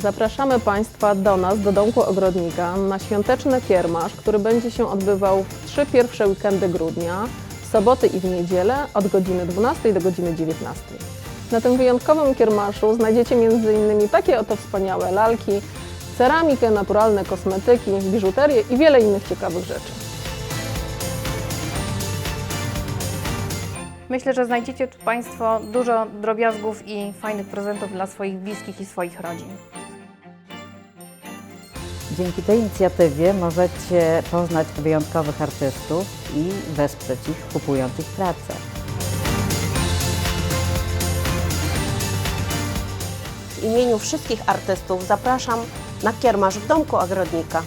Zapraszamy Państwa do nas, do Domku Ogrodnika, na świąteczny kiermasz, który będzie się odbywał w trzy pierwsze weekendy grudnia, w soboty i w niedzielę od godziny 12 do godziny 19. Na tym wyjątkowym kiermaszu znajdziecie m.in. takie oto wspaniałe lalki, ceramikę, naturalne kosmetyki, biżuterię i wiele innych ciekawych rzeczy. Myślę, że znajdziecie tu Państwo dużo drobiazgów i fajnych prezentów dla swoich bliskich i swoich rodzin. Dzięki tej inicjatywie możecie poznać wyjątkowych artystów i wesprzeć ich, kupując ich pracę. W imieniu wszystkich artystów zapraszam na kiermasz w Domku Ogrodnika.